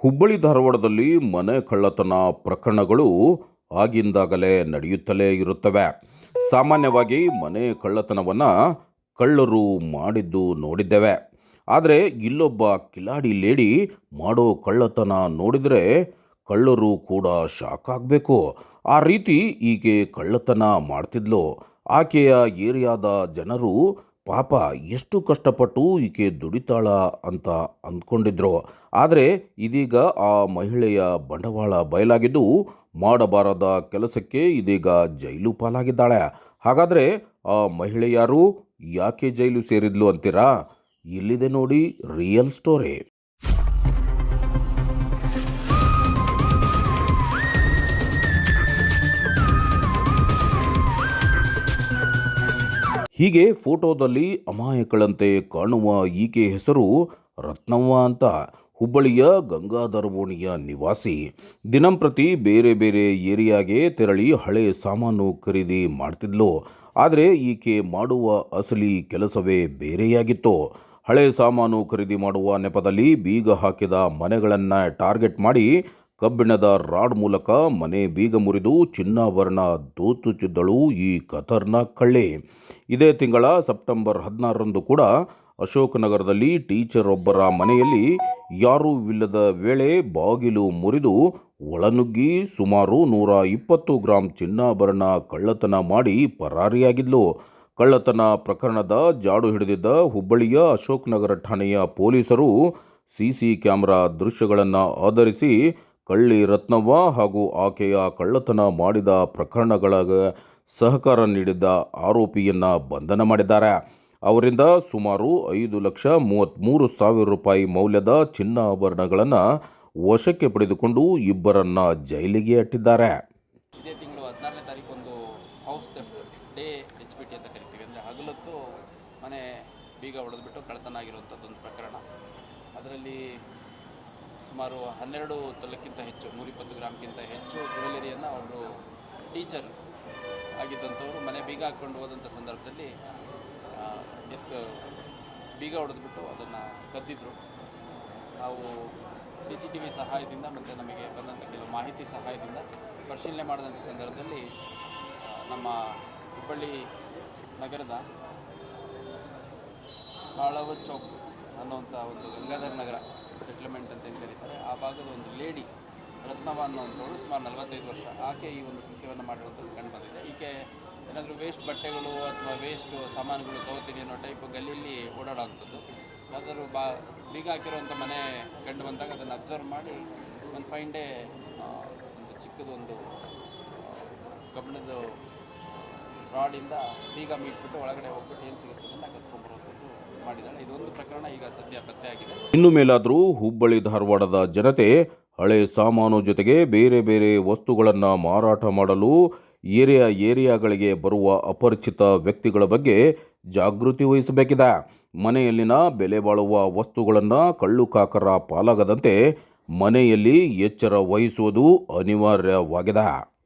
ಹುಬ್ಬಳ್ಳಿ ಧಾರವಾಡದಲ್ಲಿ ಮನೆ ಕಳ್ಳತನ ಪ್ರಕರಣಗಳು ಆಗಿಂದಾಗಲೇ ನಡೆಯುತ್ತಲೇ ಇರುತ್ತವೆ. ಸಾಮಾನ್ಯವಾಗಿ ಮನೆ ಕಳ್ಳತನವನ್ನು ಕಳ್ಳರು ಮಾಡಿದ್ದು ನೋಡಿದ್ದೇವೆ. ಆದರೆ ಇಲ್ಲೊಬ್ಬ ಕಿಲಾಡಿ ಲೇಡಿ ಮಾಡೋ ಕಳ್ಳತನ ನೋಡಿದರೆ ಕಳ್ಳರು ಕೂಡ ಶಾಕ್ ಆಗಬೇಕು. ಆ ರೀತಿ ಈಕೆ ಕಳ್ಳತನ ಮಾಡ್ತಿದ್ಲು. ಆಕೆಯ ಏರಿಯಾದ ಜನರು ಪಾಪ ಎಷ್ಟು ಕಷ್ಟಪಟ್ಟು ಈಕೆ ದುಡಿತಾಳ ಅಂತ ಅಂದ್ಕೊಂಡಿದ್ರು. ಆದರೆ ಇದೀಗ ಆ ಮಹಿಳೆಯ ಬಂಡವಾಳ ಬಯಲಾಗಿದ್ದು ಮಾಡಬಾರದ ಕೆಲಸಕ್ಕೆ ಇದೀಗ ಜೈಲು ಪಾಲಾಗಿದ್ದಾಳೆ. ಹಾಗಾದರೆ ಆ ಮಹಿಳೆ ಯಾರು ಯಾಕೆ ಜೈಲು ಸೇರಿದ್ಲು ಅಂತೀರಾ? ಇಲ್ಲಿದೆ ನೋಡಿ ರಿಯಲ್ ಸ್ಟೋರಿ. ಹೀಗೆ ಫೋಟೋದಲ್ಲಿ ಅಮಾಯಕಳಂತೆ ಕಾಣುವ ಈಕೆ ಹೆಸರು ರತ್ನವ್ವ ಅಂತ. ಹುಬ್ಬಳ್ಳಿಯ ಗಂಗಾಧರವೋಣಿಯ ನಿವಾಸಿ. ದಿನಂಪ್ರತಿ ಬೇರೆ ಬೇರೆ ಏರಿಯಾಗೆ ತೆರಳಿ ಹಳೆ ಸಾಮಾನು ಖರೀದಿ ಮಾಡ್ತಿದ್ಲು. ಆದರೆ ಈಕೆ ಮಾಡುವ ಅಸಲಿ ಕೆಲಸವೇ ಬೇರೆಯಾಗಿತ್ತು. ಹಳೆ ಸಾಮಾನು ಖರೀದಿ ಮಾಡುವ ನೆಪದಲ್ಲಿ ಬೀಗ ಹಾಕಿದ ಮನೆಗಳನ್ನು ಟಾರ್ಗೆಟ್ ಮಾಡಿ ಕಬ್ಬಿಣದ ರಾಡ್ ಮೂಲಕ ಮನೆ ಬೀಗ ಮುರಿದು ಚಿನ್ನಾಭರಣ ದೋಚುತ್ತಿದ್ದಳು ಈ ಖತರ್ನಾಕ್ ಕಳ್ಳಿ. ಇದೇ ತಿಂಗಳ ಸೆಪ್ಟೆಂಬರ್ ಹದಿನಾರರಂದು ಕೂಡ ಅಶೋಕನಗರದಲ್ಲಿ ಟೀಚರ್ ಒಬ್ಬರ ಮನೆಯಲ್ಲಿ ಯಾರೂ ಇಲ್ಲದ ವೇಳೆ ಬಾಗಿಲು ಮುರಿದು ಒಳನುಗ್ಗಿ ಸುಮಾರು ನೂರ ಇಪ್ಪತ್ತು ಗ್ರಾಂ ಚಿನ್ನಾಭರಣ ಕಳ್ಳತನ ಮಾಡಿ ಪರಾರಿಯಾಗಿದ್ಲು. ಕಳ್ಳತನ ಪ್ರಕರಣದ ಜಾಡು ಹಿಡಿದಿದ್ದ ಹುಬ್ಬಳ್ಳಿಯ ಅಶೋಕನಗರ ಠಾಣೆಯ ಪೊಲೀಸರು ಸಿ ಸಿ ಕ್ಯಾಮೆರಾ ದೃಶ್ಯಗಳನ್ನು ಆಧರಿಸಿ ಕಳ್ಳಿ ರತ್ನವ್ವ ಹಾಗೂ ಆಕೆಯ ಕಳ್ಳತನ ಮಾಡಿದ ಪ್ರಕರಣಗಳ ಸಹಕಾರ ನೀಡಿದ್ದ ಆರೋಪಿಯನ್ನು ಬಂಧನ ಮಾಡಿದ್ದಾರೆ. ಅವರಿಂದ ಸುಮಾರು ಐದು ಲಕ್ಷ ಮೂವತ್ತ್ಮೂರು ಸಾವಿರ ರೂಪಾಯಿ ಮೌಲ್ಯದ ಚಿನ್ನಾಭರಣಗಳನ್ನು ವಶಕ್ಕೆ ಪಡೆದುಕೊಂಡು ಇಬ್ಬರನ್ನ ಜೈಲಿಗೆ ಅಟ್ಟಿದ್ದಾರೆ. ಇದೇ ತಿಂಗಳು ಹದಿನಾರನೇ ತಾರೀಕು ಒಂದು house day H P T ಅಂತ ಕರಿತೀವಿ. ಅಂದರೆ ಹಗಲೊತ್ತು ಮನೆ ಬೀಗ ಹೊಡೆದ್ಬಿಟ್ಟು ಕಳ್ಳತನ ಆಗಿರುವಂಥದ್ದೊಂದು ಪ್ರಕರಣ. ಅದರಲ್ಲಿ ಸುಮಾರು ಹನ್ನೆರಡು ತೊಲಕ್ಕಿಂತ ಹೆಚ್ಚು, ನೂರಿಪ್ಪತ್ತು ಗ್ರಾಮ್ಗಿಂತ ಹೆಚ್ಚು ಜ್ಯುವೆಲರಿಯನ್ನು ಅವರು ಟೀಚರ್ ಆಗಿದ್ದಂಥವರು ಮನೆ ಬೀಗ ಹಾಕ್ಕೊಂಡು ಹೋದಂಥ ಸಂದರ್ಭದಲ್ಲಿ ಎತ್ತು ಬೀಗ ಹೊಡೆದ್ಬಿಟ್ಟು ಅದನ್ನು ಕದ್ದಿದ್ರು. ನಾವು ಸಿ ಸಿ ಟಿ ವಿ ಸಹಾಯದಿಂದ ಮತ್ತು ನಮಗೆ ಬಂದಂಥ ಕೆಲವು ಮಾಹಿತಿ ಸಹಾಯದಿಂದ ಪರಿಶೀಲನೆ ಮಾಡಿದಂಥ ಸಂದರ್ಭದಲ್ಲಿ ನಮ್ಮ ಹುಬ್ಬಳ್ಳಿ ನಗರದ ಬಾಳವ ಚೌಕ್ ಅನ್ನುವಂಥ ಒಂದು ಗಂಗಾಧರ ನಗರ ಸೆಟ್ಲ್ಮೆಂಟ್ ಅಂತ ಏನು ಕರೀತಾರೆ ಆ ಭಾಗದ ಒಂದು ಲೇಡಿ ರತ್ನವ ಅನ್ನುವಂಥವಳು ಸುಮಾರು ನಲವತ್ತೈದು ವರ್ಷ ಆಕೆ ಈ ಒಂದು ಕೃತ್ಯವನ್ನು ಮಾಡಿರುವಂಥದ್ದು ಕಂಡು ಬಂದಿದೆ. ಈಕೆ ಏನಾದರೂ ವೇಸ್ಟ್ ಬಟ್ಟೆಗಳು ಅಥವಾ ವೇಸ್ಟ್ ಸಾಮಾನುಗಳು ತಗೋತೀನಿ ಅನ್ನೋ ಟೈಪ್ ಗಲ್ಲಿಯಲ್ಲಿ ಓಡಾಡೋವಂಥದ್ದು ಯಾವ್ದಾದ್ರು ಬಾ, ಬೀಗ ಹಾಕಿರುವಂಥ ಮನೆ ಕಂಡು ಬಂದಾಗ ಅದನ್ನು ಅಬ್ಸರ್ವ್ ಮಾಡಿ ಒಂದು ಫೈನ್ ಡೇ ಒಂದು ಚಿಕ್ಕದೊಂದು ಕಬ್ಬಿಣದ ರಾಡಿಂದ ಬೀಗ ಮೀಟ್ಬಿಟ್ಟು ಒಳಗಡೆ ಹೋಗ್ಬಿಟ್ಟು ಏನು ಸಿಗುತ್ತೆ ಅದನ್ನು ಕತ್ಕೊಂಡ್ಬರುವಂಥದ್ದು ಇನ್ನು ಮೇಲಾದರೂ ಹುಬ್ಬಳ್ಳಿ ಧಾರವಾಡದ ಜನತೆ ಹಳೆ ಸಾಮಾನು ಜೊತೆಗೆ ಬೇರೆ ಬೇರೆ ವಸ್ತುಗಳನ್ನು ಮಾರಾಟ ಮಾಡಲು ಏರಿಯಾ ಏರಿಯಾಗಳಿಗೆ ಬರುವ ಅಪರಿಚಿತ ವ್ಯಕ್ತಿಗಳ ಬಗ್ಗೆ ಜಾಗೃತಿ ವಹಿಸಬೇಕಿದೆ. ಮನೆಯಲ್ಲಿನ ಬೆಲೆ ಬಾಳುವ ವಸ್ತುಗಳನ್ನು ಕಳ್ಳುಕಾಕರ ಪಾಲಾಗದಂತೆ ಮನೆಯಲ್ಲಿ ಎಚ್ಚರ ವಹಿಸುವುದು ಅನಿವಾರ್ಯವಾಗಿದೆ.